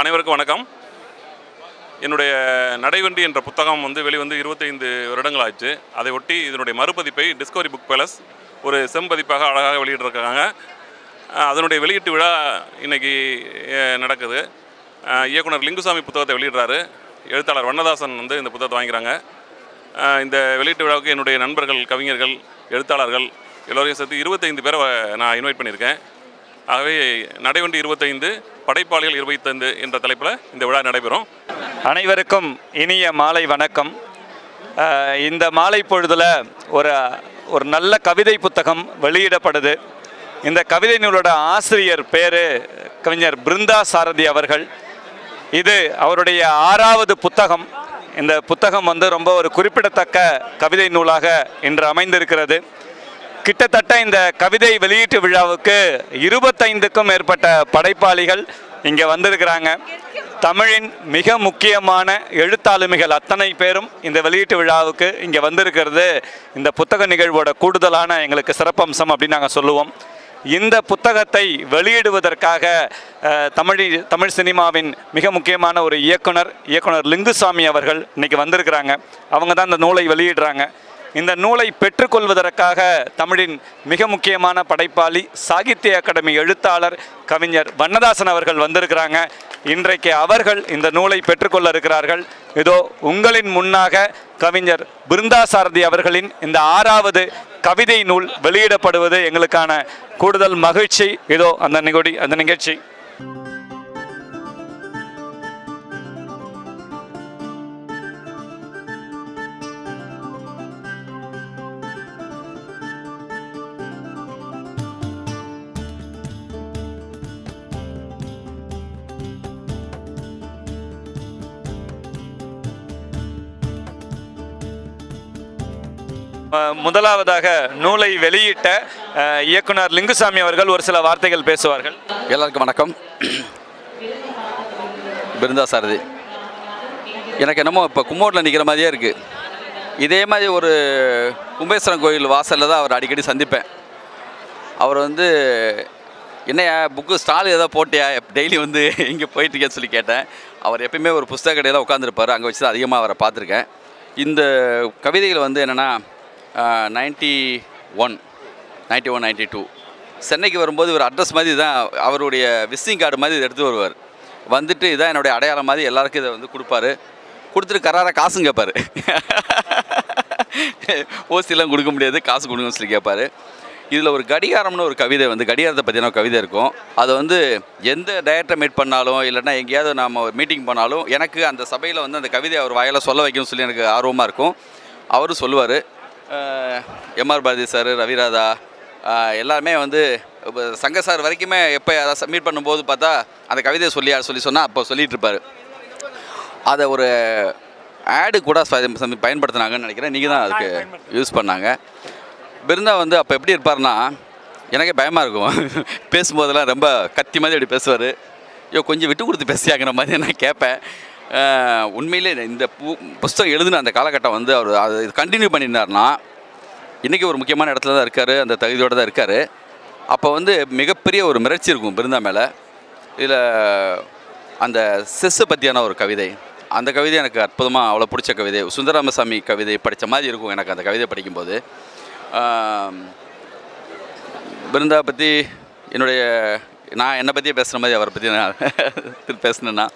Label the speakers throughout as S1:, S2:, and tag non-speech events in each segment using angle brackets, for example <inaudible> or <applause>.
S1: அனைவருக்கும் வணக்கம். என்னுடைய நடைவண்டி என்ற புத்தகம் வந்து வெளிவந்து இருபத்தைந்து வருடங்கள் ஆச்சு அதை ஒட்டி இதனுடைய மறுபதிப்பை டிஸ்கவரி புக் பேலஸ் ஒரு செம்பதிப்பாக அழகாக வெளியிட்டிருக்காங்க. அதனுடைய வெளியீட்டு விழா இன்றைக்கி நடக்குது. இயக்குனர் லிங்குசாமி புத்தகத்தை வெளியிடுறாரு. எழுத்தாளர் வண்ணதாசன் வந்து இந்த புத்தகத்தை வாங்கிறாங்க இந்த வெளியீட்டு விழாவுக்கு என்னுடைய நண்பர்கள் கவிஞர்கள் எழுத்தாளர்கள் எல்லோரையும் சேர்த்து இருபத்தைந்து பேரை நான் இன்வைட் பண்ணியிருக்கேன். ஆகவே நடைவண்டி இருபத்தைந்து படைப்பாளிகள் இருபத்தைந்து என்ற தலைப்பில் இந்த விழா நடைபெறும்.
S2: அனைவருக்கும் இனிய மாலை வணக்கம். இந்த மாலை பொழுதில் ஒரு ஒரு நல்ல கவிதை புத்தகம் வெளியிடப்படுது. இந்த கவிதை நூலோட ஆசிரியர் பேர் கவிஞர் பிருந்தா சாரதி அவர்கள். இது அவருடைய ஆறாவது புத்தகம். இந்த புத்தகம் வந்து ரொம்ப ஒரு குறிப்பிடத்தக்க கவிதை நூலாக இன்று அமைந்திருக்கிறது. கிட்டத்தட்ட இந்த கவிதை வெளியீட்டு விழாவுக்கு இருபத்தைந்துக்கும் மேற்பட்ட படைப்பாளிகள் இங்கே வந்திருக்கிறாங்க. தமிழின் மிக முக்கியமான எழுத்தாளுமைகள் அத்தனை பேரும் இந்த வெளியீட்டு விழாவுக்கு இங்கே வந்திருக்கிறது. இந்த புத்தக நிகழ்வோட கூடுதலான எங்களுக்கு சிறப்பம்சம் அப்படின்னு நாங்கள் சொல்லுவோம். இந்த புத்தகத்தை வெளியிடுவதற்காக தமிழ் தமிழ் சினிமாவின் மிக முக்கியமான ஒரு இயக்குனர் இயக்குனர் லிங்குசாமி அவர்கள் இன்றைக்கி வந்திருக்கிறாங்க. அவங்க தான் இந்த நூலை வெளியிடுறாங்க. இந்த நூலை பெற்றுக்கொள்வதற்காக தமிழின் மிக முக்கியமான படைப்பாளி சாகித்ய அகாடமி எழுத்தாளர் கவிஞர் வண்ணதாசன் அவர்கள் வந்திருக்கிறாங்க. இன்றைக்கு அவர்கள் இந்த நூலை பெற்றுக்கொள்ள இருக்கிறார்கள். இதோ உங்களின் முன்னாக கவிஞர் பிருந்தாசாரதி அவர்களின் இந்த ஆறாவது கவிதை நூல் வெளியிடப்படுவது எங்களுக்கான கூடுதல் மகிழ்ச்சி. இதோ அந்த நிகழ்ச்சி அந்த நிகழ்ச்சி. முதலாவதாக நூலை வெளியிட்ட இயக்குனர் லிங்குசாமி அவர்கள் ஒரு சில வார்த்தைகள் பேசுவார்கள்.
S3: எல்லாருக்கும் வணக்கம். பிருந்தா சாரதி. எனக்கு என்னமோ இப்போ கும்மோட்டில் நிற்கிற மாதிரியே இருக்குது இதே மாதிரி ஒரு கும்பேஸ்வரன் கோயில் வாசலில் தான் அவர் அடிக்கடி சந்திப்பேன். அவர் வந்து என்னையா புக்கு ஸ்டால் ஏதோ போட்டியா? டெய்லி வந்து இங்கே போயிட்டுருக்கேன்னு சொல்லி கேட்டேன். அவர் எப்பயுமே ஒரு புஸ்தக கடையில் உட்காந்துருப்பார் அங்கே வச்சு தான் அதிகமாக அவரை பார்த்துருக்கேன். இந்த கவிதைகள் வந்து என்னென்னா ninety one ninety one ninety two சென்னைக்கு வரும்போது ஒரு அட்ரஸ் மாதிரி தான் அவருடைய விசிட்டிங் கார்டு மாதிரி இதை எடுத்து வருவார். வந்துட்டு இதான் என்னுடைய அடையாளம் மாதிரி எல்லாருக்கும் இதை வந்து கொடுப்பாரு. கொடுத்துட்டு கராராக காசும் கேட்பார். <laughs> ஓசிலாம் கொடுக்க முடியாது காசு கொடுங்கன்னு சொல்லி கேட்பார். இதில் ஒரு கடிகாரம்னு ஒரு கவிதை வந்து கடிகாரத்தை பற்றின ஒரு கவிதை இருக்கும். அதை வந்து எந்த டயட்டை மீட் பண்ணாலும் இல்லைன்னா எங்கேயாவது நம்ம மீட்டிங் போனாலும் எனக்கு அந்த சபையில் வந்து அந்த கவிதை அவர் வாயில் சொல்ல வைக்கணும்னு சொல்லி எனக்கு ஆர்வமாக இருக்கும். அவரும் சொல்லுவார் எம்ஆர் பாரதி சார் ரவிராதா எல்லாருமே வந்து இப்போ சங்க சார் வரைக்குமே எப்போ யாராவது சப்மிட் பண்ணும்போது பார்த்தா அந்த கவிதையை சொல்லி சொல்லி சொன்னால் அப்போ சொல்லிட்டு இருப்பார். அதை ஒரு ஆடு கூட பயன்படுத்தினாங்கன்னு பயன்படுத்துனாங்கன்னு நினைக்கிறேன். நீங்கள் தான் அதுக்கு யூஸ் பண்ணாங்க. பிருந்தா வந்து அப்போ எப்படி இருப்பார்னா எனக்கே பயமாக இருக்கும். <laughs> பேசும்போதெல்லாம் ரொம்ப கத்தி மாதிரி அப்படி பேசுவார். ஐயோ கொஞ்சம் விட்டு கொடுத்து பேசியாங்கிற மாதிரி நான் கேட்பேன். உண்மையிலே இந்த பு புஸ்தகம் எழுதின அந்த காலகட்டம் வந்து அவர் அது கண்டினியூ பண்ணியிருந்தார்னா இன்றைக்கி ஒரு முக்கியமான இடத்துல தான் இருக்கார் அந்த தகுதியோடு தான் இருக்கார். அப்போ வந்து மிகப்பெரிய ஒரு மிரட்சி இருக்கும் பிருந்தா மேலே. இதில் அந்த செஸ்ஸை பற்றியான ஒரு கவிதை அந்த கவிதை எனக்கு அற்புதமாக அவ்வளோ பிடிச்ச கவிதை. சுந்தரராமசாமி கவிதை படித்த மாதிரி இருக்கும் எனக்கு அந்த கவிதை படிக்கும்போது. பிருந்தா பற்றி என்னுடைய நான் என்னை பற்றியே பேசுகிற மாதிரி அவரை பற்றி நான் <laughs> பேசினேன்னா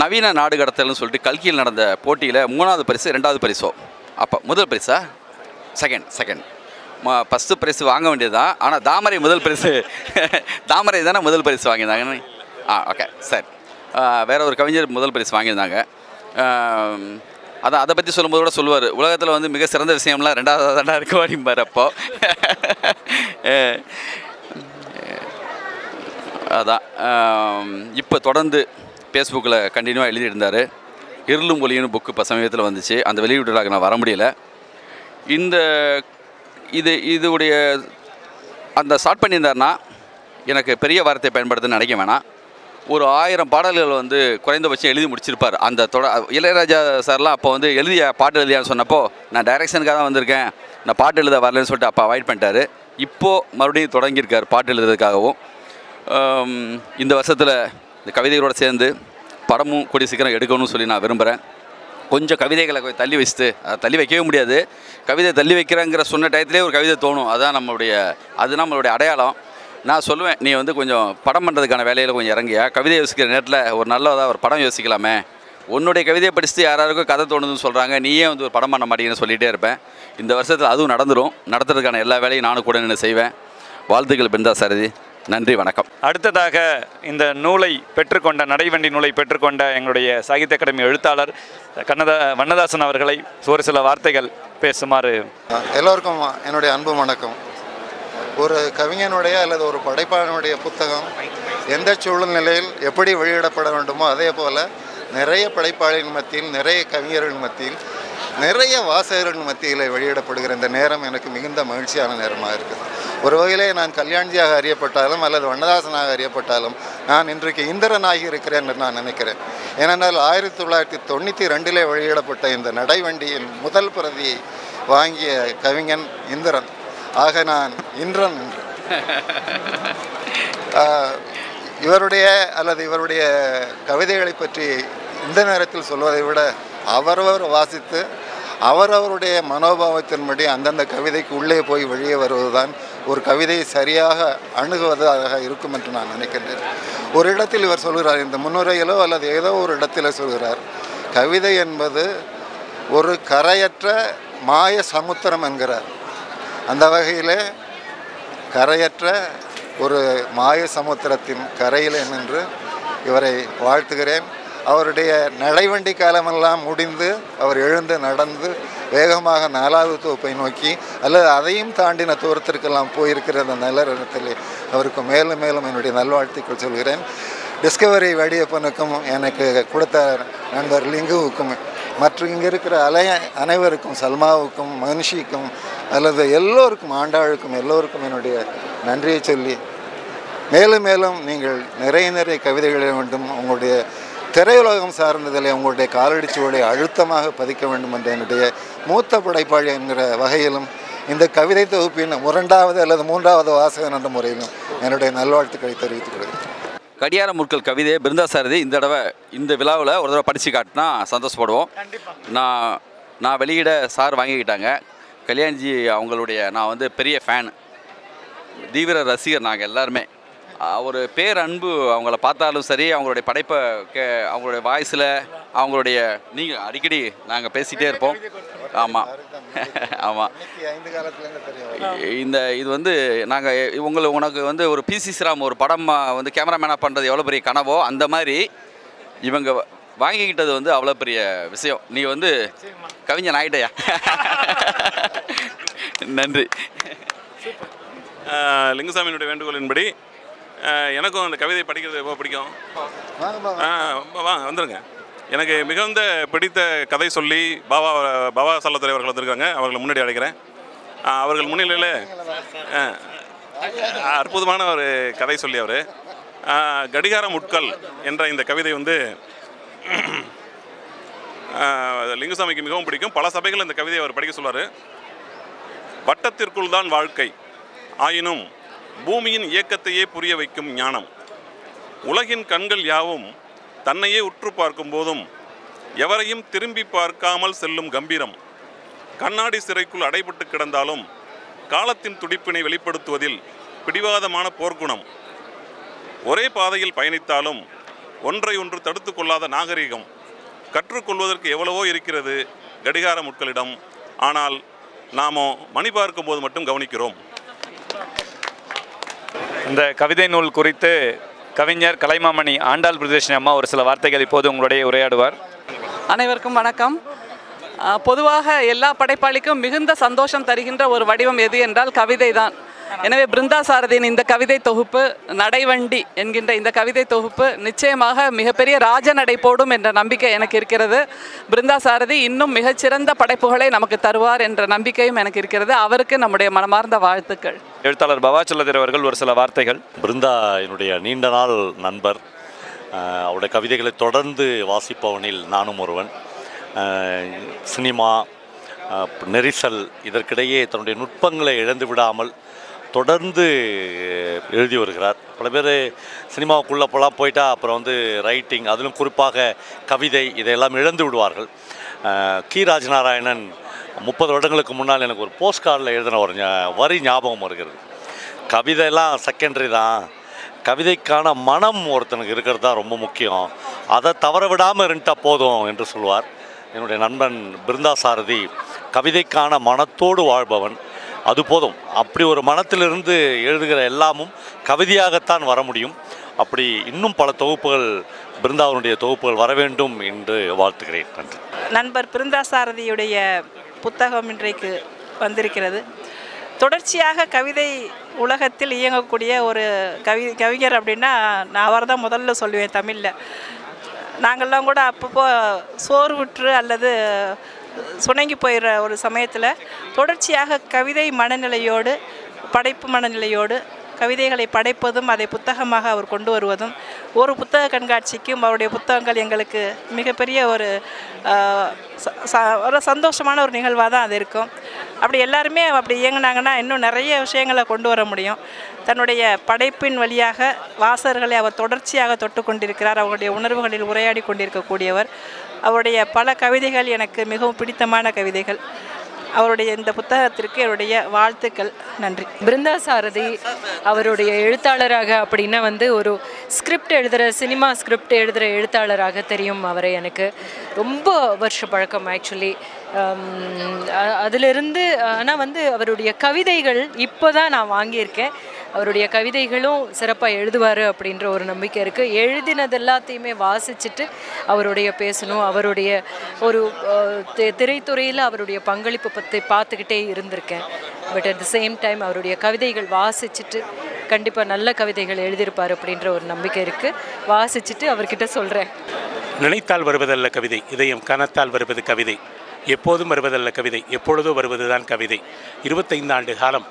S3: நவீன நாடு கடத்தல்னு சொல்லிட்டு கல்கியில் நடந்த போட்டியில் மூணாவது பரிசு ரெண்டாவது பரிசோ? அப்போ முதல் பரிசா? செகண்ட் செகண்ட் ஃபஸ்ட்டு பரிசு வாங்க வேண்டியது தான் ஆனால் தாமரை முதல் பரிசு. <laughs> தாமரை தானே முதல் பரிசு வாங்கியிருந்தாங்க ஆ ஓகே சரி. வேற ஒரு கவிஞர் முதல் பரிசு வாங்கியிருந்தாங்க. அதான் அதை பற்றி சொல்லும்போது கூட சொல்லுவார். உலகத்தில் வந்து மிக சிறந்த விஷயம்லாம் ரெண்டாவது தாண்டா இருக்கு அப்படிம்பார் அப்போ. <laughs> அதான் இப்போ தொடர்ந்து ஃபேஸ்புக்கில் கண்டினியூவாக எழுதியிருந்தார். இருளும் ஒளியும் புக்கு இப்போ சமீபத்தில் வந்துச்சு. அந்த வெளியீடுகளாக நான் வர முடியல. இந்த இது இதுடைய அந்த ஸ்டார்ட் பண்ணியிருந்தாருன்னா எனக்கு பெரிய வார்த்தை பயன்படுத்த நினைக்க வேணாம். ஒரு ஆயிரம் பாடல்கள் வந்து குறைந்தபட்சம் எழுதி முடிச்சிருப்பார். அந்த தொட இளையராஜா சார்லாம் அப்போ வந்து எழுதிய பாட்டு எழுதியான்னு சொன்னப்போ நான் டைரக்ஷனுக்காக தான் வந்திருக்கேன். நான் பாட்டு எழுத வரலன்னு சொல்லிட்டு அப்போ அவாய்ட் பண்ணிட்டார். இப்போது மறுபடியும் தொடங்கியிருக்கார் பாட்டு எழுதுறதுக்காகவும். இந்த வருஷத்தில் இந்த கவிதைகளோடு சேர்ந்து படமும் கூடிய சீக்கிரம் எடுக்கணும்னு சொல்லி நான் விரும்புகிறேன் கொஞ்சம் கவிதைகளை கொஞ்சம் தள்ளி வச்சுட்டு அதை தள்ளி வைக்கவே முடியாது. கவிதை தள்ளி வைக்கிறேங்கிற சொன்ன டயத்திலே ஒரு கவிதை தோணும். அதுதான் நம்மளுடைய அது நம்மளுடைய அடையாளம். நான் சொல்லுவேன் நீ வந்து கொஞ்சம் படம் பண்ணுறதுக்கான வேலையில் கொஞ்சம் இறங்கியா. கவிதை யோசிக்கிற நேரத்தில் ஒரு நல்லதாக ஒரு படம் யோசிக்கலாமே. உன்னுடைய கவிதையை படிச்சுட்டு யாராருக்கும் கதை தோணுதுன்னு சொல்கிறாங்க நீயே வந்து ஒரு படம் பண்ண மாட்டேங்கன்னு சொல்லிகிட்டே இருப்பேன். இந்த வருஷத்தில் அதுவும் நடந்துடும் நடத்துறதுக்கான எல்லா வேலையும் நானும் கூட நின்று செய்வேன். வாழ்த்துக்கள் பிருந்தா சாரதி. நன்றி வணக்கம்.
S2: அடுத்ததாக இந்த நூலை பெற்றுக்கொண்ட நடைவண்டி நூலை பெற்றுக்கொண்ட எங்களுடைய சாகித்ய அகாடமி எழுத்தாளர் கண்ணதா வண்ணதாசன் அவர்களை ஒரு சில வார்த்தைகள் பேசுமாறு.
S4: எல்லோருக்கும் என்னுடைய அன்பு வணக்கம். ஒரு கவிஞனுடைய அல்லது ஒரு படைப்பாளனுடைய புத்தகம் எந்த சூழ்நிலையில் எப்படி வெளியிடப்பட வேண்டுமோ அதே போல் நிறைய படைப்பாளிகள் மத்தியில் நிறைய கவிஞர்கள் மத்தியில் நிறைய வாசகர்கள் மத்தியில் வெளியிடப்படுகிற இந்த நேரம் எனக்கு மிகுந்த மகிழ்ச்சியான நேரமாக இருக்குது. ஒரு வகையிலே நான் கல்யாண்ஜியாக அறியப்பட்டாலும் அல்லது வண்ணதாசனாக அறியப்பட்டாலும் நான் இன்றைக்கு இந்திரனாகி இருக்கிறேன் என்று நான் நினைக்கிறேன். ஏனென்றால் ஆயிரத்தி தொள்ளாயிரத்தி தொண்ணூற்றி ரெண்டிலே வெளியிடப்பட்ட இந்த நடைவண்டியின் முதல் பிரதியை வாங்கிய கவிஞன் இந்திரன். ஆக நான் இந்திரன் என்று. இவருடைய அல்லது இவருடைய கவிதைகளை பற்றி இந்த நேரத்தில் சொல்வதை விட அவரவர் வாசித்து அவரவருடைய மனோபாவத்தின்படி அந்தந்த கவிதைக்கு உள்ளே போய் வெளியே வருவதுதான் ஒரு கவிதையை சரியாக அணுகுவதாக இருக்கும் என்று நான் நினைக்கின்றேன். ஒரு இடத்தில் இவர் சொல்கிறார் இந்த முன்னுரையிலோ அல்லது ஏதோ ஒரு இடத்தில் சொல்கிறார் கவிதை என்பது ஒரு கரையற்ற மாய சமுத்திரம் என்கிறார். அந்த வகையிலே கரையற்ற ஒரு மாய சமுத்திரத்தின் கரையில் நின்று இவரை வாழ்த்துகிறேன். அவருடைய நடைவண்டி காலமெல்லாம் முடிந்து அவர் எழுந்து நடந்து வேகமாக நாலாவது தொகுப்பை நோக்கி அல்லது அதையும் தாண்டின தூரத்திற்கெல்லாம் போயிருக்கிற அந்த நிலரத்தில் அவருக்கு மேலும் மேலும் என்னுடைய நல்வாழ்த்துக்கள் சொல்கிறேன். டிஸ்கவரி வடியப்பனுக்கும் எனக்கு கொடுத்த நண்பர் லிங்குவுக்கும் மற்றும் இங்கே இருக்கிற அலைய அனைவருக்கும் சல்மாவுக்கும் மனுஷிக்கும் அல்லது எல்லோருக்கும் ஆண்டாளுக்கும் எல்லோருக்கும் என்னுடைய நன்றியை சொல்லி மேலும் மேலும் நீங்கள் நிறைய நிறைய கவிதைகளை வேண்டும். உங்களுடைய திரையுலகம் சார்ந்ததில் உங்களுடைய காலடி சுவடை அழுத்தமாக பதிக்க வேண்டும் என்ற என்னுடைய மூத்த படைப்பாளி என்கிற வகையிலும் இந்த கவிதை தொகுப்பின் இரண்டாவது அல்லது மூன்றாவது வாசகன் என்ற முறையிலும் என்னுடைய நல்வாழ்த்துக்களை தெரிவித்துக் கொள்கிறேன்.
S3: கடியார முற்கள் கவிதை பிருந்தா சாரதி இந்த தடவை இந்த விழாவில் ஒரு தடவை படித்து காட்டினா சந்தோஷப்படுவோம். நான் நான் வெளியிட சார் வாங்கிக்கிட்டாங்க. கல்யாண்ஜி அவங்களுடைய நான் வந்து பெரிய ஃபேன் தீவிர ரசிகர் நாங்கள் எல்லாருமே. அவர் பேர் அன்பு அவங்கள பார்த்தாலும் சரி அவங்களுடைய படைப்பை கே அவங்களுடைய வாய்ஸில் அவங்களுடைய நீங்கள் அடிக்கடி நாங்கள் பேசிகிட்டே இருப்போம். ஆமாம் <laughs> ஆமாம் இந்த இது வந்து நாங்கள் உங்களை உனக்கு வந்து ஒரு பிசி ஸ்ராம் ஒரு படம் வந்து கேமராமேனாக பண்ணுறது எவ்வளோ பெரிய கனவோ அந்த மாதிரி இவங்க வாங்கிக்கிட்டது வந்து அவ்வளோ பெரிய விஷயம். நீ வந்து கவிஞன் ஆகிட்டயா <laughs> நன்றி.
S1: ஆஹ் லிங்குசாமியினுடைய வேண்டுகோளின்படி எனக்கும் அந்த கவிதை படிக்கிறது ரொம்ப பிடிக்கும்.
S4: வாங்க.
S1: வாங்க வந்துருங்க. எனக்கு மிகுந்த பிடித்த கதை சொல்லி பாபா பாபா சல்லத்துறை அவர்கள் வந்திருக்காங்க. அவர்களை முன்னாடி அழைக்கிறேன். அவர்கள் முன்னிலையில் அற்புதமான ஒரு கதை சொல்லி அவர். கடிகார முட்கள் என்ற இந்த கவிதை வந்து லிங்குசாமிக்கு மிகவும் பிடிக்கும். பல சபைகள் இந்த கவிதையை அவர் படிக்க சொல்வார். வட்டத்திற்குள் தான் வாழ்க்கை. ஆயினும் பூமியின் இயக்கத்தையே புரிய வைக்கும் ஞானம். உலகின் கண்கள் யாவும் தன்னையே உற்று பார்க்கும் போதும் எவரையும் திரும்பி பார்க்காமல் செல்லும் கம்பீரம். கண்ணாடி சிறைக்குள் அடைபட்டு கிடந்தாலும் காலத்தின் துடிப்பினை வெளிப்படுத்துவதில் பிடிவாதமான போர்க்குணம். ஒரே பாதையில் பயணித்தாலும் ஒன்றை ஒன்று தடுத்து கொள்ளாத நாகரிகம். கற்றுக்கொள்வதற்கு எவ்வளவோ இருக்கிறது கடிகார முட்களிடம். ஆனால் நாமோ மணி பார்க்கும்போது மட்டும் கவனிக்கிறோம்.
S2: இந்த கவிதை நூல் குறித்து கவிஞர் கலைமாமணி ஆண்டாள் பிரதேஷன் அம்மா ஒரு சில வார்த்தைகள் இப்போது உங்களுடைய உரையாடுவார்.
S5: அனைவருக்கும் வணக்கம். பொதுவாக எல்லா படைப்பாளிக்கும் மிகுந்த சந்தோஷம் தருகின்ற ஒரு வடிவம் எது என்றால் கவிதை தான் எனவே பிருந்தா சாரதியின் இந்த கவிதை தொகுப்பு நடைவண்டி என்கின்ற இந்த கவிதை தொகுப்பு நிச்சயமாக மிகப்பெரிய ராஜநடை போடும் என்ற நம்பிக்கை எனக்கு இருக்கிறது. பிருந்தா சாரதி இன்னும் மிகச்சிறந்த படைப்புகளை நமக்கு தருவார் என்ற நம்பிக்கையும் எனக்கு இருக்கிறது. அவருக்கு நம்முடைய மனமார்ந்த வாழ்த்துக்கள்.
S2: எழுத்தாளர் பவாச்சலதர் அவர்கள் ஒரு சில வார்த்தைகள்.
S6: பிருந்தா என்னுடைய நீண்ட நாள் நண்பர். அவருடைய கவிதைகளை தொடர்ந்து வாசிப்பவனில் நானும் ஒருவன். சினிமா நெரிசல் இதற்கிடையே தன்னுடைய நுட்பங்களை இழந்து விடாமல் தொடர்ந்து எழுதி வருகிறார். பல பேர் சினிமாவுக்குள்ளே போலாம் போயிட்டா அப்புறம் வந்து ரைட்டிங் அதிலும் குறிப்பாக கவிதை இதையெல்லாம் இழந்து விடுவார்கள். கி. ராஜநாராயணன் முப்பது வருடங்களுக்கு முன்னால் எனக்கு ஒரு போஸ்ட் கார்டில் எழுதின ஒரு வரி ஞாபகம் வருகிறது. கவிதையெல்லாம் செகண்டரி தான். கவிதைக்கான மனம் ஒருத்தனுக்கு இருக்கிறது தான் ரொம்ப முக்கியம். அதை தவற விடாமல் இருந்துட்டா போதும் என்று சொல்வார் என்னுடைய நண்பன் பிருந்தா சாரதி கவிதைக்கான மனத்தோடு வாழ்பவன். அது போதும். அப்படி ஒரு மனத்திலிருந்து எழுதுகிற எல்லாமும் கவிதையாகத்தான் வர முடியும். அப்படி இன்னும் பல தொகுப்புகள் பிருந்தாவனுடைய தொகுப்புகள் வர வேண்டும் என்று வாழ்த்துகிறேன். நன்றி.
S7: நண்பர் பிருந்தாசாரதியுடைய புத்தகம் இன்றைக்கு வந்திருக்கிறது. தொடர்ச்சியாக கவிதை உலகத்தில் இயங்கக்கூடிய ஒரு கவி கவிஞர் அப்படின்னா நான் அவர் தான் முதல்ல சொல்லுவேன் தமிழில். நாங்கள்லாம் கூட அப்பப்போ சோர்வுற்று அல்லது சுணங்கி போயிடுற ஒரு சமயத்தில் தொடர்ச்சியாக கவிதை மனநிலையோடு படைப்பு மனநிலையோடு கவிதைகளை படைப்பதும் அதை புத்தகமாக அவர் கொண்டு வருவதும் ஒரு புத்தக கண்காட்சிக்கும் அவருடைய புத்தகங்கள் எங்களுக்கு மிகப்பெரிய ஒரு ச- ச- ஒரு சந்தோஷமான ஒரு நிகழ்வாக தான் அது இருக்கும். அப்படி எல்லாருமே அப்படி இயங்குனாங்கன்னா இன்னும் நிறைய விஷயங்களை கொண்டு வர முடியும். தன்னுடைய படைப்பின் வழியாக வாசகர்களை அவர் தொடர்ச்சியாக தொட்டு கொண்டிருக்கிறார் அவருடைய உணர்வுகளில் உரையாடி கொண்டிருக்கக்கூடியவர் அவருடைய பல கவிதைகள் எனக்கு மிகவும் பிடித்தமான கவிதைகள். அவருடைய இந்த புத்தகத்திற்கு என்னுடைய வாழ்த்துக்கள். நன்றி.
S8: பிருந்தா சாரதி அவருடைய எழுத்தாளராக அப்படின்னா வந்து ஒரு ஸ்கிரிப்ட் எழுதுகிற சினிமா ஸ்கிரிப்ட் எழுதுகிற எழுத்தாளராக தெரியும் அவரை எனக்கு. ரொம்ப வருஷ பழக்கம் ஆக்சுவலி அதிலிருந்து ஆனால் வந்து அவருடைய கவிதைகள் இப்போ தான் நான் வாங்கியிருக்கேன். அவருடைய கவிதைகளும் சிறப்பாக எழுதுவார் அப்படின்ற ஒரு நம்பிக்கை இருக்குது எழுதினது எல்லாத்தையுமே வாசிச்சுட்டு அவருடைய பேசணும் அவருடைய ஒரு திரைத்துறையில் அவருடைய பங்களிப்பு பற்றி பார்த்துக்கிட்டே இருந்திருக்கேன். But at the same time அவருடைய கவிதைகள் வாசிச்சுட்டு கண்டிப்பாக நல்ல கவிதைகள் எழுதியிருப்பார் அப்படின்ற ஒரு நம்பிக்கை இருக்குது வாசிச்சுட்டு அவர்கிட்ட சொல்கிறேன்
S9: நினைத்தால் வருவதல்ல கவிதை இதயம் கனத்தால் வருவது கவிதை எப்போதும் வருவதல்ல கவிதை எப்பொழுதோ வருவதுதான் கவிதை. இருபத்தைந்து ஆண்டு காலம்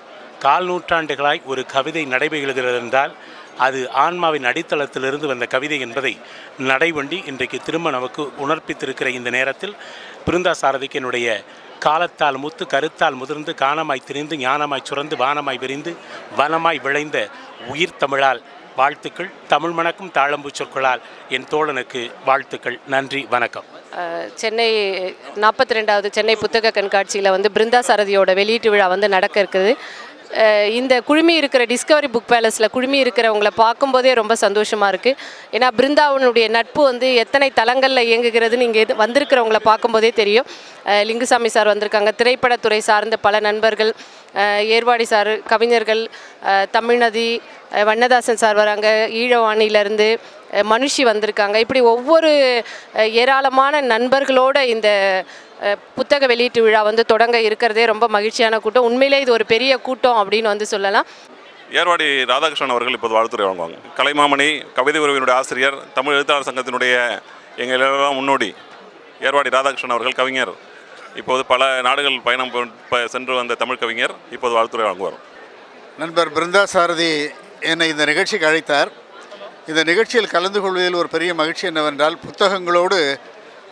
S9: கால் நூற்றாண்டுகளாய் ஒரு கவிதை நடைபெறுகிறது என்றால் அது ஆன்மாவின் அடித்தளத்திலிருந்து வந்த கவிதை என்பதை நடைவண்டி இன்றைக்கு திரும்ப நமக்கு உணர்ப்பித்திருக்கிற இந்த நேரத்தில் பிருந்தா சாரதிக்கு என்னுடைய காலத்தால் முத்து கருத்தால் முதிர்ந்து காணமாய் திரிந்து ஞானமாய் சுரந்து வானமாய் விரிந்து வனமாய் விளைந்த உயிர் தமிழால் வாழ்த்துக்கள். தமிழ் மணக்கும் தாழம்பு சொற்களால் என் தோழனுக்கு வாழ்த்துக்கள். நன்றி வணக்கம்.
S10: சென்னை நாற்பத்தி ரெண்டாவது சென்னை புத்தக கண்காட்சியில் வந்து பிருந்தா சாரதியோட வெளியீட்டு விழா வந்து நடக்க இருக்குது. இந்த குழுமி இருக்கிற டிஸ்கவரி புக் பேலஸில் குழுமி இருக்கிறவங்கள பார்க்கும்போதே ரொம்ப சந்தோஷமாக இருக்குது ஏன்னா பிருந்தாவனுடைய நட்பு வந்து எத்தனை தளங்களில் இயங்குகிறதுன்னு இங்கே இது வந்திருக்கிறவங்கள பார்க்கும்போதே தெரியும். லிங்குசாமி சார் வந்திருக்காங்க. திரைப்படத்துறை சார்ந்த பல நண்பர்கள் ஏர்வாடி சார் கவிஞர்கள் தமிழ்நதி வண்ணதாசன் சார் வராங்க. ஈழவாணியிலேருந்து மனுஷி வந்திருக்காங்க. இப்படி ஒவ்வொரு ஏராளமான நண்பர்களோட இந்த புத்தக வெளியீட்டு விழா வந்து தொடங்க இருக்கிறதே ரொம்ப மகிழ்ச்சியான கூட்டம். உண்மையிலே இது ஒரு பெரிய கூட்டம் அப்படின்னு வந்து சொல்லலாம்.
S1: ஏர்வாடி ராதாகிருஷ்ணன் அவர்கள் இப்போது வாழ்த்துறை வழங்குவாங்க கலைமாமணி கவிதை உறவினுடைய ஆசிரியர் தமிழ் எழுத்தாளர் சங்கத்தினுடைய எங்கள் எல்லாம் முன்னோடி ஏர்வாடி ராதாகிருஷ்ணன் அவர்கள் கவிஞர். இப்போது பல நாடுகள் பயணம் சென்று வந்த தமிழ் கவிஞர் இப்போது வாழ்த்துறை வழங்குவார்
S4: நண்பர் பிருந்தா சாரதி என்னை இந்த நிகழ்ச்சிக்கு அழைத்தார். இந்த நிகழ்ச்சியில் கலந்து கொள்வதில் ஒரு பெரிய மகிழ்ச்சி என்னவென்றால் புத்தகங்களோடு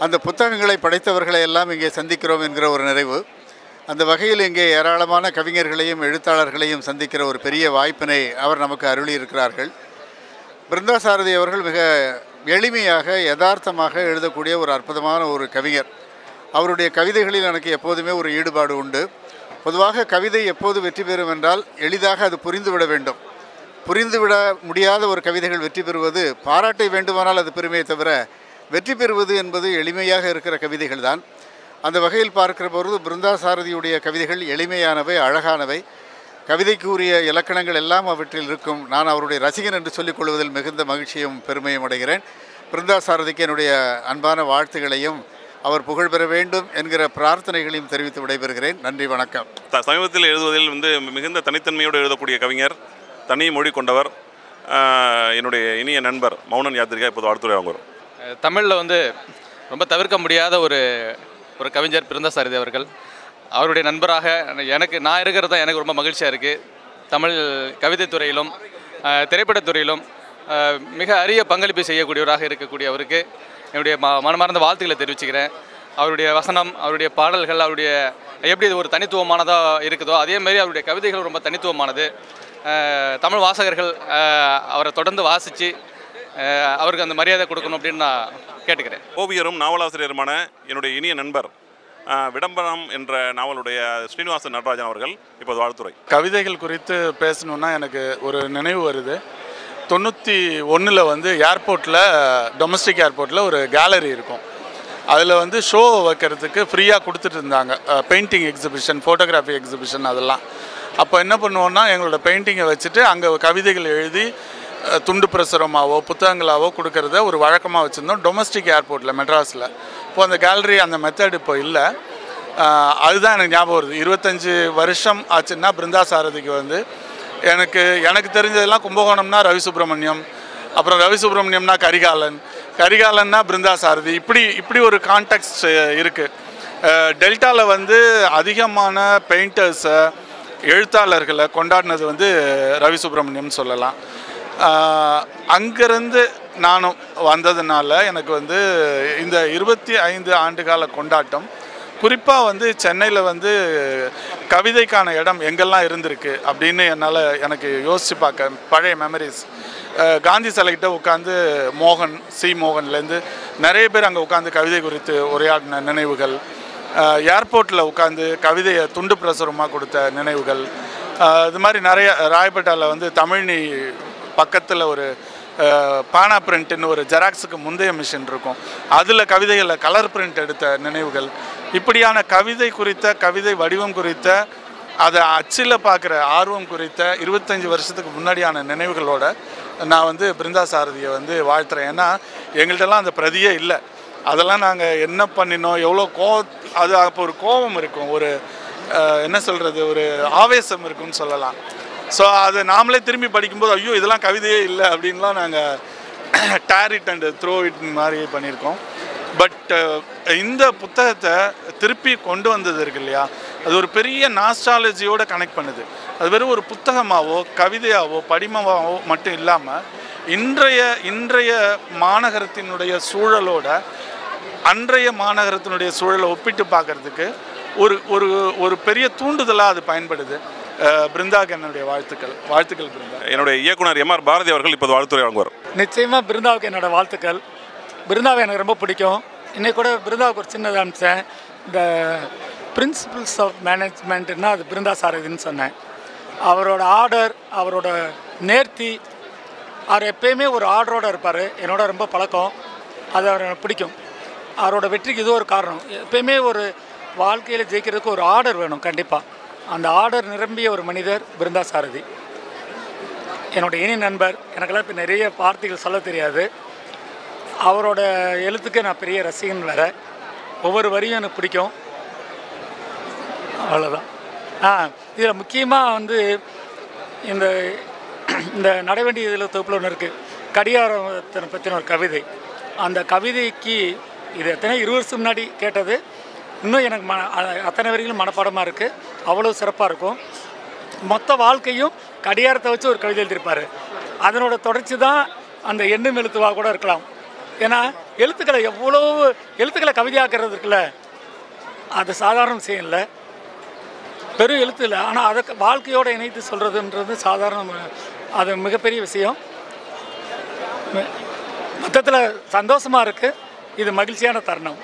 S4: அந்த புத்தகங்களை படைத்தவர்களை எல்லாம் இங்கே சந்திக்கிறோம் என்கிற ஒரு நிறைவு. அந்த வகையில் இங்கே ஏராளமான கவிஞர்களையும் எழுத்தாளர்களையும் சந்திக்கிற ஒரு பெரிய வாய்ப்பினை அவர் நமக்கு அருளியிருக்கிறார்கள். பிருந்தா சாரதி அவர்கள் மிக எளிமையாக யதார்த்தமாக எழுதக்கூடிய ஒரு அற்புதமான ஒரு கவிஞர். அவருடைய கவிதைகளில் எனக்கு எப்போதுமே ஒரு ஈடுபாடு உண்டு. பொதுவாக கவிதை எப்போது வெற்றி பெறும் என்றால் எளிதாக அது புரிந்துவிட வேண்டும். புரிந்துவிட முடியாத ஒரு கவிதைகள் வெற்றி பெறுவது பாராட்டை வேண்டுமானால் அது பெருமையை தவிர வெற்றி பெறுவது என்பது எளிமையாக இருக்கிற கவிதைகள் தான். அந்த வகையில் பார்க்கிற பொழுது பிருந்தா சாரதியுடைய கவிதைகள் எளிமையானவை அழகானவை. கவிதைக்குரிய இலக்கணங்கள் எல்லாம் அவற்றில் இருக்கும். நான் அவருடைய ரசிகன் என்று சொல்லிக் கொள்வதில் மிகுந்த மகிழ்ச்சியும் பெருமையும் அடைகிறேன். பிருந்தா சாரதிக்கு என்னுடைய அன்பான வாழ்த்துகளையும் அவர் புகழ் பெற வேண்டும் என்கிற பிரார்த்தனைகளையும் தெரிவித்து விடைபெறுகிறேன். நன்றி வணக்கம்.
S1: சமீபத்தில் எழுதுவதில் வந்து மிகுந்த தனித்தன்மையோடு எழுதக்கூடிய கவிஞர் தனி மொழி கொண்டவர் என்னுடைய இனிய நண்பர் மௌனன் யாத்திரிகா இப்போது வாழ்த்துறை வழங்குவார்
S11: தமிழில் வந்து ரொம்ப தவிர்க்க முடியாத ஒரு ஒரு கவிஞர் பிருந்தசாரதி அவர்கள். அவருடைய நண்பராக எனக்கு நான் இருக்கிறது தான் எனக்கு ரொம்ப மகிழ்ச்சியாக இருக்குது தமிழ் கவிதை துறையிலும் திரைப்படத்துறையிலும் மிக அரிய பங்களிப்பு செய்யக்கூடியவராக இருக்கக்கூடிய அவருக்கு என்னுடைய ம மனமார்ந்த வாழ்த்துக்களை தெரிவிச்சுக்கிறேன். அவருடைய வசனம் அவருடைய பாடல்கள் அவருடைய எப்படி இது ஒரு தனித்துவமானதாக இருக்குதோ அதே மாதிரி அவருடைய கவிதைகள் ரொம்ப தனித்துவமானது. தமிழ் வாசகர்கள் அவரை தொடர்ந்து வாசித்து அவருக்கு அந்த மரியாதை கொடுக்கணும் அப்படின்னு நான் கேட்டுக்கிறேன்.
S1: ஓவியரும் நாவலாசிரியருமான என்னுடைய இனிய நண்பர் விடம்பரம் என்ற நாவலுடைய ஸ்ரீனிவாசன் நடராஜன் அவர்கள் இப்போது வாழ்த்துறை.
S12: கவிதைகள் குறித்து பேசணுன்னா எனக்கு ஒரு நினைவு வருது. தொண்ணூற்றி ஒன்றில் வந்து ஏர்போர்ட்டில் டொமஸ்டிக் ஏர்போர்ட்டில் ஒரு கேலரி இருக்கும். அதில் வந்து ஷோ வைக்கிறதுக்கு ஃப்ரீயாக கொடுத்துட்டு இருந்தாங்க. பெயிண்டிங் எக்ஸிபிஷன் ஃபோட்டோகிராஃபி எக்ஸிபிஷன் அதெல்லாம். அப்போ என்ன பண்ணுவோன்னா எங்களோட பெயிண்டிங்கை வச்சுட்டு அங்கே கவிதைகள் எழுதி துண்டு பிரசுரமாவோ புத்தகங்களாவோ கொடுக்கறத ஒரு வழக்கமாக வச்சுருந்தோம் டொமஸ்டிக் ஏர்போர்ட்டில் மெட்ராஸில். இப்போ அந்த கேலரி அந்த மெத்தட் இப்போ இல்லை. அதுதான் எனக்கு ஞாபகம் வருது. இருபத்தஞ்சி வருஷம் ஆச்சுன்னா பிருந்தா சாரதிக்கு வந்து எனக்கு எனக்கு தெரிஞ்சதெல்லாம் கும்பகோணம்னா ரவி சுப்பிரமணியம் அப்புறம் ரவி சுப்பிரமணியம்னா கரிகாலன் கரிகாலன்னா பிருந்தா சாரதி இப்படி இப்படி ஒரு கான்டெக்ட் இருக்குது டெல்டாவில் வந்து அதிகமான பெயிண்டர்ஸை எழுத்தாளர்களை கொண்டாடினது வந்து ரவி சுப்பிரமணியம்னு சொல்லலாம் அங்கேருந்து நானும் வந்ததுனால எனக்கு வந்து இந்த இருபத்தி ஐந்து ஆண்டுகால கொண்டாட்டம் குறிப்பாக வந்து சென்னையில் வந்து கவிதைக்கான இடம் எங்கெல்லாம் இருந்திருக்கு அப்படின்னு என்னால் எனக்கு யோசித்து பார்க்க பழைய மெமரிஸ் காந்தி சிலைக்கிட்ட உட்காந்து மோகன் சி மோகன்லேருந்து நிறைய பேர் அங்கே உட்காந்து கவிதை குறித்து உரையாடின நினைவுகள். ஏர்போர்ட்டில் உட்காந்து கவிதையை துண்டு பிரசுரமாக கொடுத்த நினைவுகள். இது மாதிரி நிறைய ராயப்பேட்டாவில் வந்து தமிழ்னி பக்கத்தில் ஒரு பானா பிரிண்ட்டுன்னு ஒரு ஜெராக்ஸுக்கு முந்தைய மிஷின் இருக்கும். அதில் கவிதைகளை கலர் பிரிண்ட் எடுத்த நினைவுகள். இப்படியான கவிதை குறித்த கவிதை வடிவம் குறித்த அதை அச்சில் பார்க்குற ஆர்வம் குறித்த இருபத்தஞ்சி வருஷத்துக்கு முன்னாடியான நினைவுகளோட நான் வந்து பிருந்தா சாரதியை வந்து வாழ்த்துறேன். ஏன்னா எங்கள்கிட்டலாம் அந்த பிரதியே இல்லை. அதெல்லாம் நாங்கள் என்ன பண்ணினோம் எவ்வளோ கோ அது அப்போ ஒரு கோபம் இருக்கும் ஒரு என்ன சொல்கிறது ஒரு ஆவேசம் இருக்கும்னு சொல்லலாம். ஸோ அதை நாமளே திரும்பி படிக்கும்போது ஐயோ இதெல்லாம் கவிதையே இல்லை அப்படின்லாம் நாங்கள் tear it and and throw it மாதிரி பண்ணியிருக்கோம். பட் இந்த புத்தகத்தை திருப்பி கொண்டு வந்தது இருக்கு இல்லையா? அது ஒரு பெரிய நாஸ்டாலஜியோட கனெக்ட் பண்ணுது. அது வெறும் ஒரு புத்தகமாவோ கவிதையாவோ படிமமாவோ மட்டும் இல்லாமல் இன்றைய இன்றைய மாநகரத்தினுடைய சூழலோட அன்றைய மாநகரத்தினுடைய சூழலை ஒப்பிட்டு பார்க்கறதுக்கு ஒரு ஒரு ஒரு பெரிய தூண்டுதலாக அது பயன்படுது. பிருந்தாக்கு என்னுடைய வாழ்த்துக்கள். வாழ்த்துக்கள் பிருந்தா.
S1: என்னுடைய இயக்குனர் எம் ஆர் பாரதி அவர்கள் இப்போது வாழ்த்துறை வழங்குவார்.
S13: நிச்சயமாக பிருந்தாவுக்கு என்னோட வாழ்த்துக்கள். பிருந்தாவை எனக்கு ரொம்ப பிடிக்கும். இன்னைக்கு கூட பிருந்தாவுக்கு ஒரு சின்னதாக அனுப்பிச்சேன். இந்த பிரின்சிபிள்ஸ் ஆஃப் மேனேஜ்மெண்ட்னா அது பிருந்தா சாரதின்னு சொன்னேன். அவரோட ஆர்டர் அவரோட நேர்த்தி அவர் எப்பயுமே ஒரு ஆர்டரோடு இருப்பார். என்னோட ரொம்ப பழக்கம். அது அவர் எனக்கு பிடிக்கும். அவரோட வெற்றிக்கு இது ஒரு காரணம். எப்பயுமே ஒரு வாழ்க்கையில் ஜெயிக்கிறதுக்கு ஒரு ஆர்டர் வேணும் கண்டிப்பாக அந்த ஆர்டர் நிரம்பிய ஒரு மனிதர் பிருந்தா சாரதி. என்னோட இனி நண்பர் எனக்கெல்லாம் இப்போ நிறைய வார்த்தைகள் சொல்ல தெரியாது. அவரோட எழுத்துக்கு நான் பெரிய ரசிகன் வேற. ஒவ்வொரு வரியும் எனக்கு பிடிக்கும். அவ்வளோதான் ஆ இதில் முக்கியமாக வந்து இந்த இந்த நடைவண்டி இதில் தொகுப்பில் ஒன்று இருக்குது கடிகாரத்தினை பற்றின ஒரு கவிதை. அந்த கவிதைக்கு இது எத்தனை இருபது வருஷம் முன்னாடி கேட்டது. இன்னும் எனக்கு மன அத்தனை வரிகளும் மனப்பாடமாக இருக்குது அவ்வளோ சிறப்பாக இருக்கும். மொத்த வாழ்க்கையும் கடிகாரத்தை வச்சு ஒரு கவிதை எழுதியிருப்பார். அதனோட தொடர்ச்சி தான் அந்த எண்ணும் எழுத்துவா கூட இருக்கலாம். ஏன்னா எழுத்துக்களை எவ்வளோ எழுத்துக்களை கவிதையாக்குறது இருக்குல்ல அது சாதாரண விஷயம் இல்லை. பெரும் எழுத்து இல்லை. ஆனால் அதை வாழ்க்கையோடு இணைத்து சொல்கிறதுன்றது சாதாரண அது மிகப்பெரிய விஷயம். மொத்தத்தில் சந்தோஷமாக இருக்குது இது மகிழ்ச்சியான தருணம்.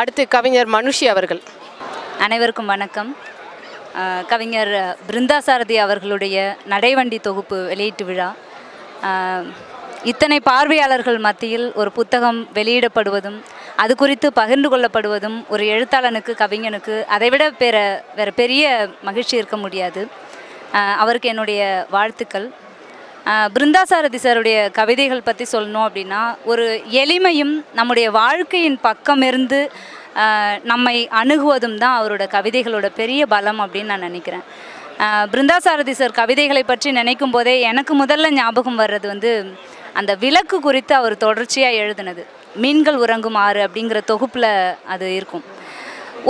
S10: அடுத்து கவிஞர் மனுஷி அவர்கள்.
S14: அனைவருக்கும் வணக்கம். கவிஞர் பிருந்தா சாரதி அவர்களுடைய நடைவண்டி தொகுப்பு வெளியீட்டு விழா. இத்தனை பார்வையாளர்கள் மத்தியில் ஒரு புத்தகம் வெளியிடப்படுவதும் அது குறித்து பகிர்ந்து கொள்ளப்படுவதும் ஒரு எழுத்தாளனுக்கு கவிஞனுக்கு அதைவிட பெற வேற பெரிய மகிழ்ச்சி இருக்க முடியாது. அவருக்கு என்னுடைய வாழ்த்துக்கள். பிருந்தாசாரதி சாருடைய கவிதைகள் பற்றி சொல்லணும் அப்படின்னா ஒரு எளிமையும் நம்முடைய வாழ்க்கையின் பக்கமிருந்து நம்மை அணுகுவதும் தான் அவரோட கவிதைகளோட பெரிய பலம் அப்படின்னு நான் நினைக்கிறேன். பிருந்தாசாரதி சார் கவிதைகளை பற்றி நினைக்கும் போதே எனக்கு முதல்ல ஞாபகம் வர்றது வந்து அந்த விளக்கு குறித்து அவர் தொடர்ச்சியாக எழுதினது. மீன்கள் உறங்கும் ஆறு அப்படிங்கிற தொகுப்பில் அது இருக்கும்.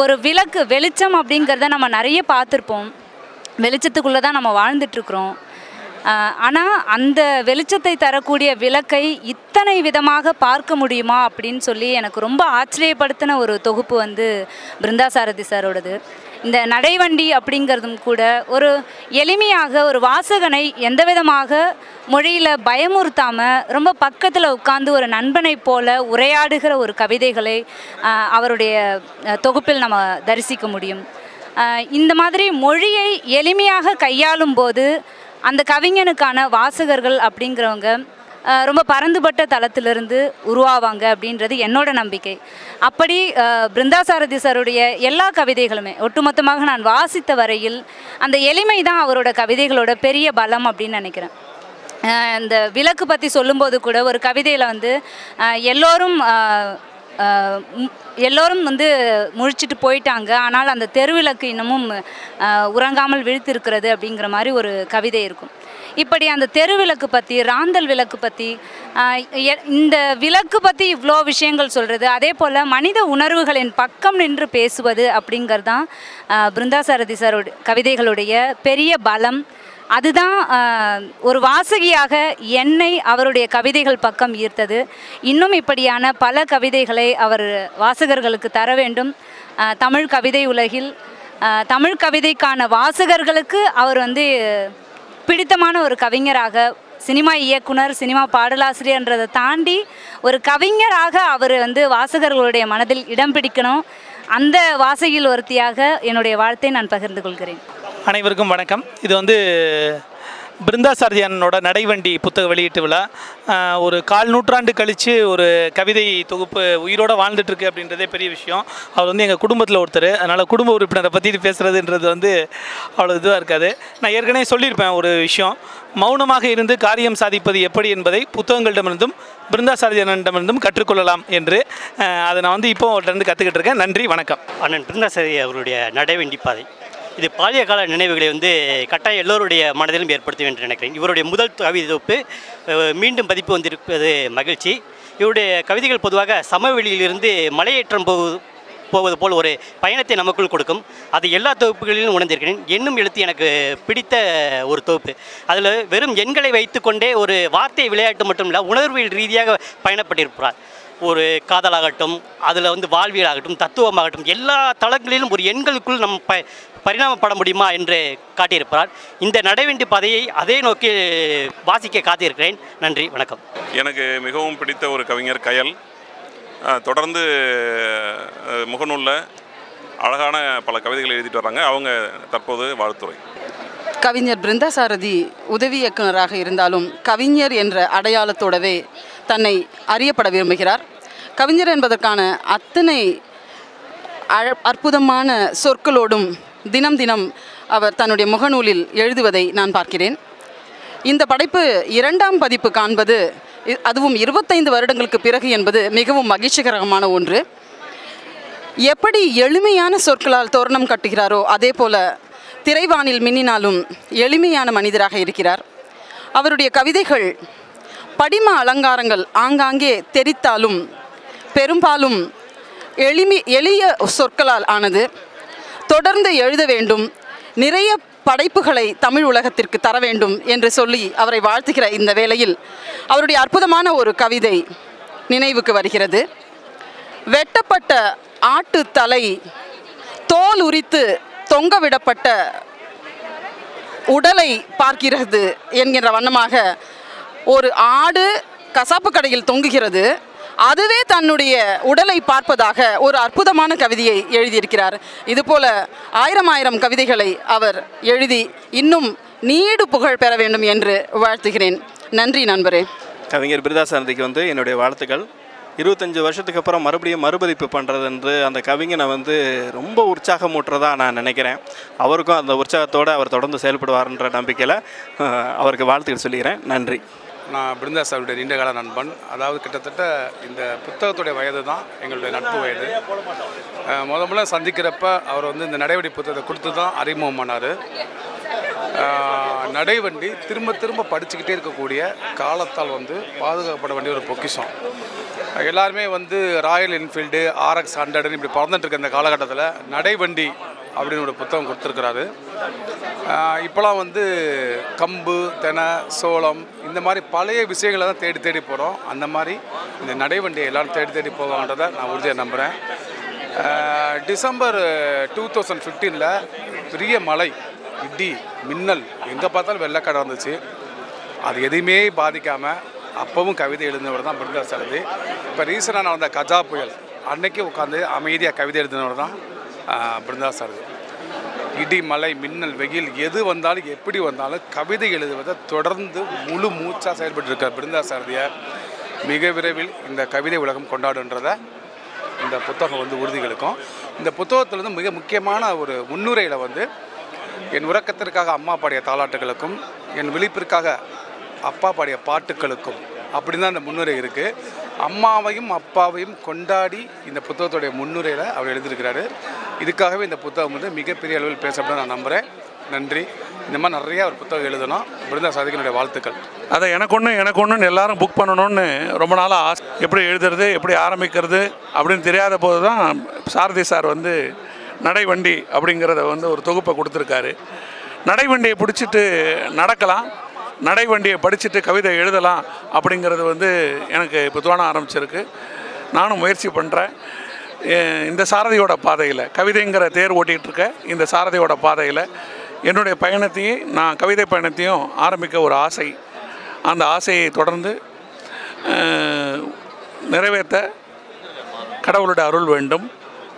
S14: ஒரு விளக்கு வெளிச்சம் அப்படிங்கிறத நம்ம நிறைய பார்த்துருப்போம். வெளிச்சத்துக்குள்ளே தான் நம்ம வாழ்ந்துட்டுருக்குறோம். ஆனால் அந்த வெளிச்சத்தை தரக்கூடிய விளக்கை இத்தனை விதமாக பார்க்க முடியுமா அப்படின்னு சொல்லி எனக்கு ரொம்ப ஆச்சரியப்படுத்தின ஒரு தொகுப்பு வந்து பிருந்தா சாரதி சாரோடது. இந்த நடைவண்டி அப்படிங்கிறதும் கூட ஒரு எளிமையாக ஒரு வாசகனை எந்த விதமாக மொழியில் பயமுறுத்தாமல் ரொம்ப பக்கத்தில் உட்கார்ந்து ஒரு நண்பனை போல உரையாடுகிற ஒரு கவிதைகளை அவருடைய தொகுப்பில் நம்ம தரிசிக்க முடியும். இந்த மாதிரி மொழியை எளிமையாக கையாளும் போது அந்த கவிஞனுக்கான வாசகர்கள் அப்படிங்கிறவங்க ரொம்ப பரந்துபட்ட தளத்திலிருந்து உருவாவாங்க அப்படின்றது என்னோட நம்பிக்கை. அப்படி பிருந்தாசாரதி சாருடைய எல்லா கவிதைகளுமே ஒட்டுமொத்தமாக நான் வாசித்த வரையில் அந்த எளிமை தான் அவரோட கவிதைகளோட பெரிய பலம் அப்படின்னு நினைக்கிறேன். இந்த விளக்கு பற்றி சொல்லும்போது கூட ஒரு கவிதையில் வந்து எல்லோரும் எல்லோரும் வந்து முழிச்சிட்டு போயிட்டாங்க. ஆனால் அந்த தெருவிளக்கு இன்னமும் உறங்காமல் விழித்திருக்கிறது அப்படிங்கிற மாதிரி ஒரு கவிதை இருக்கும். இப்படி அந்த தெருவிளக்கு பற்றி ராந்தல் விளக்கு பற்றி இந்த விளக்கு பற்றி இவ்வளோ விஷயங்கள் சொல்கிறது அதே போல் மனித உணர்வுகளின் பக்கம் நின்று பேசுவது அப்படிங்கிறது தான் பிருந்தாசாரதி சாரோட கவிதைகளுடைய பெரிய பலம். அதுதான் ஒரு வாசகியாக என்னை அவருடைய கவிதைகள் பக்கம் ஈர்த்தது. இன்னும் இப்படியான பல கவிதைகளை அவர் வாசகர்களுக்கு தர வேண்டும். தமிழ் கவிதை உலகில் தமிழ் கவிதைக்கான வாசகர்களுக்கு அவர் வந்து பிடித்தமான ஒரு கவிஞராக சினிமா இயக்குனர் சினிமா பாடலாசிரியர்ன்றதை தாண்டி ஒரு கவிஞராக அவர் வந்து வாசகர்களுடைய மனதில் இடம் பிடிக்கணும். அந்த வாசகில் ஒருத்தியாக என்னுடைய வாழ்த்தை நான் பகிர்ந்து கொள்கிறேன்.
S15: அனைவருக்கும் வணக்கம். இது வந்து பிருந்தாசாரதி அண்ணனோட நடைவண்டி புத்தக வெளியீட்டு விழா. ஒரு கால் நூற்றாண்டு கழித்து ஒரு கவிதை தொகுப்பு உயிரோட வாழ்ந்துட்டுருக்கு அப்படின்றதே பெரிய விஷயம். அவர் வந்து எங்கள் குடும்பத்தில் ஒருத்தர். அதனால் குடும்ப உறுப்பினரை பற்றி பேசுகிறதுன்றது வந்து அவ்வளோ இதுவாக இருக்காது. நான் ஏற்கனவே சொல்லியிருப்பேன் ஒரு விஷயம். மௌனமாக இருந்து காரியம் சாதிப்பது எப்படி என்பதை புத்தகங்களிடமிருந்தும் பிருந்தாசாரதி அண்ணனிடமிருந்தும் கற்றுக்கொள்ளலாம் என்று அதை நான் வந்து இப்போ அவர்கிட்ட கற்றுக்கிட்டு இருக்கேன். நன்றி வணக்கம்.
S16: அண்ணன் பிருந்தாசாரி அவருடைய நடைவண்டி பாதை. இது பாலிய கால நினைவுகளை வந்து கட்டாயம் எல்லோருடைய மனதிலும் ஏற்படுத்த வேண்டும் என்று நினைக்கிறேன். இவருடைய முதல் கவிதை தொகுப்பு மீண்டும் பதிப்பு வந்திருப்பது மகிழ்ச்சி. இவருடைய கவிதைகள் பொதுவாக சமவெளியிலிருந்து மலையேற்றம் போ போவது போல் ஒரு பயணத்தை நமக்குள் கொடுக்கும். அது எல்லா தொகுப்புகளிலும் உணர்ந்திருக்கிறேன். எண்ணும் எழுத்து எனக்கு பிடித்த ஒரு தொகுப்பு. அதில் வெறும் எண்களை வைத்துக்கொண்டே ஒரு வார்த்தை விளையாட்டு மட்டும் இல்லை உணர்வியல் ரீதியாக பயணப்பட்டிருப்பார் ஒரு காதலாகட்டும் அதில் வந்து வாழ்வியலாகட்டும் தத்துவமாகட்டும் எல்லா தளங்களிலும் ஒரு எண்களுக்குள் நம் ப பரிணாமப்பட முடியுமா என்று காட்டியிருப்பார் இந்த நடைவண்டி பாதையை அதே நோக்கி வாசிக்க காத்திருக்கிறேன். நன்றி வணக்கம்.
S1: எனக்கு மிகவும் பிடித்த ஒரு கவிஞர் கயல். தொடர்ந்து முகநூலில் அழகான பல கவிதைகள் எழுதிட்டு வராங்க. அவங்க தற்போது வாழ்த்துறை.
S17: கவிஞர் பிருந்தாசாரதி உதவி இயக்குனராக இருந்தாலும் கவிஞர் என்ற அடையாளத்தோடவே தன்னை அறியப்பட விரும்புகிறார். கவிஞர் என்பதற்கான அத்தனை அழ- அற்புதமான சொற்களோடும் தினம் தினம் அவர் தன்னுடைய முகநூலில் எழுதுவதை நான் பார்க்கிறேன். இந்த படைப்பு இரண்டாம் பதிப்பு காண்பது அதுவும் இருபத்தைந்து வருடங்களுக்கு பிறகு என்பது மிகவும் மகிழ்ச்சிகரமான ஒன்று. எப்படி எளிமையான சொற்களால் தோரணம் கட்டுகிறாரோ அதே போல திரைவானில் மின்னினாலும் எளிமையான மனிதராக இருக்கிறார். அவருடைய கவிதைகள் படிம அலங்காரங்கள் ஆங்காங்கே தெரித்தாலும் பெரும்பாலும் எளிமை எளிய சொற்களால் ஆனது தொடர்ந்து எழுத வேண்டும் நிறைய படைப்புகளை தமிழ் உலகத்திற்கு தர வேண்டும் என்று சொல்லி அவரை வாழ்த்துகிற இந்த வேளையில் அவருடைய அற்புதமான ஒரு கவிதை நினைவுக்கு வருகிறது. வெட்டப்பட்ட ஆட்டு தலை தோல் உரித்து தொங்கவிடப்பட்ட உடலை பார்க்கிறது என்கின்ற வண்ணமாக ஒரு ஆடு கசாப்பு கடையில் தொங்குகிறது. அதுவே தன்னுடைய உடலை பார்ப்பதாக ஒரு அற்புதமான கவிதையை எழுதியிருக்கிறார். இதுபோல ஆயிரம் ஆயிரம் கவிதைகளை அவர் எழுதி இன்னும் நீடு புகழ் பெற வேண்டும் என்று வாழ்த்துகிறேன். நன்றி நண்பரே.
S18: கவிஞர் பிருதாசாரதிக்கு வந்து என்னுடைய வாழ்த்துக்கள். இருபத்தஞ்சி வருஷத்துக்கு அப்புறம் மறுபடியும் மறுபதிப்பு பண்ணுறதுன்று அந்த கவிஞனை வந்து ரொம்ப உற்சாகமூட்டுறதாக நான் நினைக்கிறேன். அவருக்கும் அந்த உற்சாகத்தோடு அவர் தொடர்ந்து செயல்படுவார்ன்ற நம்பிக்கையில் அவருக்கு வாழ்த்துக்கள் சொல்லிக்கிறேன். நன்றி.
S19: நான் பிருந்தாஸ் அவருடைய நீண்டகால நண்பன். அதாவது கிட்டத்தட்ட இந்த புத்தகத்துடைய வயது தான் எங்களுடைய நட்பு வயது. முத முதல்ல சந்திக்கிறப்ப அவர் வந்து இந்த நடைவடி புத்தகத்தை கொடுத்து தான் அறிமுகம் பண்ணார் நடைவண்டி திரும்ப திரும்ப படிச்சுக்கிட்டே இருக்கக்கூடிய காலத்தால் வந்து பாதுகாக்கப்பட வேண்டிய ஒரு பொக்கிஷம். எல்லாருமே வந்து ராயல் என்ஃபீல்டு ஆர்எக்ஸ் ஹண்ட்ரட்னு இப்படி பறந்துட்டுருக்க இந்த காலகட்டத்தில் நடைவண்டி அப்படின்னு ஒரு புத்தகம் கொடுத்துருக்கிறாரு. இப்போலாம் வந்து கம்பு தெனை சோளம் இந்த மாதிரி பழைய விஷயங்களை தான் தேடி தேடி போகிறோம் அந்த மாதிரி இந்த நடைவண்டியை எல்லாரும் தேடி தேடி போவாங்கன்றதை நான் உறுதியாக நம்புகிறேன் டிசம்பர் டூ தௌசண்ட் ஃபிஃப்டீனில் பெரிய மழை இடி மின்னல் எங்கே பார்த்தாலும் வெள்ளக்காடு வந்துச்சு. அது எதையுமே பாதிக்காமல் அப்பவும் கவிதை எழுதினவர் தான் பிருந்தா எழுதி இப்போ ரீசெண்டாக நான் வந்த கஜா புயல் அன்னைக்கு உட்காந்து அமைதியாக கவிதை எழுதினவர் தான் பிருந்தாஸ் பிருந்தா இடி மலை மின்னல் வெயில் எது வந்தாலும் எப்படி வந்தாலும் கவிதை எழுதுவதை தொடர்ந்து முழு மூச்சாக செயல்பட்டு இருக்க பிருந்தா சாரதியை. மிக விரைவில் இந்த கவிதை உலகம் கொண்டாடுன்றத இந்த புத்தகம் வந்து உறுதிகளுக்கும். இந்த புத்தகத்தில் வந்து மிக முக்கியமான ஒரு முன்னுரையில் வந்து என் உறக்கத்திற்காக அம்மா பாடிய தாலாட்டுகளுக்கும் என் விழிப்பிற்காக அப்பா பாடிய பாட்டுகளுக்கும் அப்படின்னு தான் அந்த முன்னுரை இருக்குது அம்மாவையும் அப்பாவையும் கொண்டாடி இந்த புத்தகத்துடைய முன்னுரையில் அவர் எழுதியிருக்கிறாரு. இதுக்காகவே இந்த புத்தகம் வந்து மிகப்பெரிய அளவில் பேசப்படும் நான் நம்புகிறேன் நன்றி. இந்த மாதிரி நிறையா ஒரு புத்தகம் எழுதணும். விருந்தா சாதிக்கனுடைய வாழ்த்துக்கள்.
S20: அதை எனக்கு ஒன்று எனக்கு ஒன்றுன்னு எல்லாரும் புக் பண்ணணும்னு ரொம்ப நாளாக ஆசை. எப்படி எழுதுறது எப்படி ஆரம்பிக்கிறது அப்படின்னு தெரியாத போது தான் சாரதி சார் வந்து நடைவண்டி அப்படிங்கிறத வந்து ஒரு தொகுப்பை கொடுத்துருக்காரு. நடைவண்டியை பிடிச்சிட்டு நடக்கலாம். நடைவண்டியை படிச்சுட்டு கவிதை எழுதலாம் அப்படிங்கிறது வந்து எனக்கு இப்போ தோண ஆரம்பிச்சிருக்கு. நானும் முயற்சி பண்ணுறேன் இந்த சாரதியோட பாதையில் கவிதைங்கிற தேர் ஓட்டிகிட்டு இருக்க இந்த சாரதியோட பாதையில் என்னுடைய பயணத்தையும் நான் கவிதை பயணத்தையும் ஆரம்பிக்க ஒரு ஆசை. அந்த ஆசையை தொடர்ந்து நிறைவேற்ற கடவுளுடைய அருள் வேண்டும்.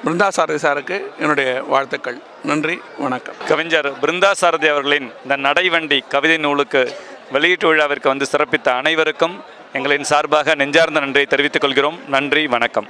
S20: பிருந்தா சாரதி சாருக்கு என்னுடைய வாழ்த்துக்கள். நன்றி வணக்கம்.
S2: கவிஞர் பிருந்தா சாரதி அவர்களின் இந்த நடைவண்டி கவிதை நூலுக்கு வெளியீட்டு விழாவிற்கு வந்து சிறப்பித்த அனைவருக்கும் எங்களின் சார்பாக நெஞ்சார்ந்த நன்றியை தெரிவித்துக் கொள்கிறோம். நன்றி வணக்கம்.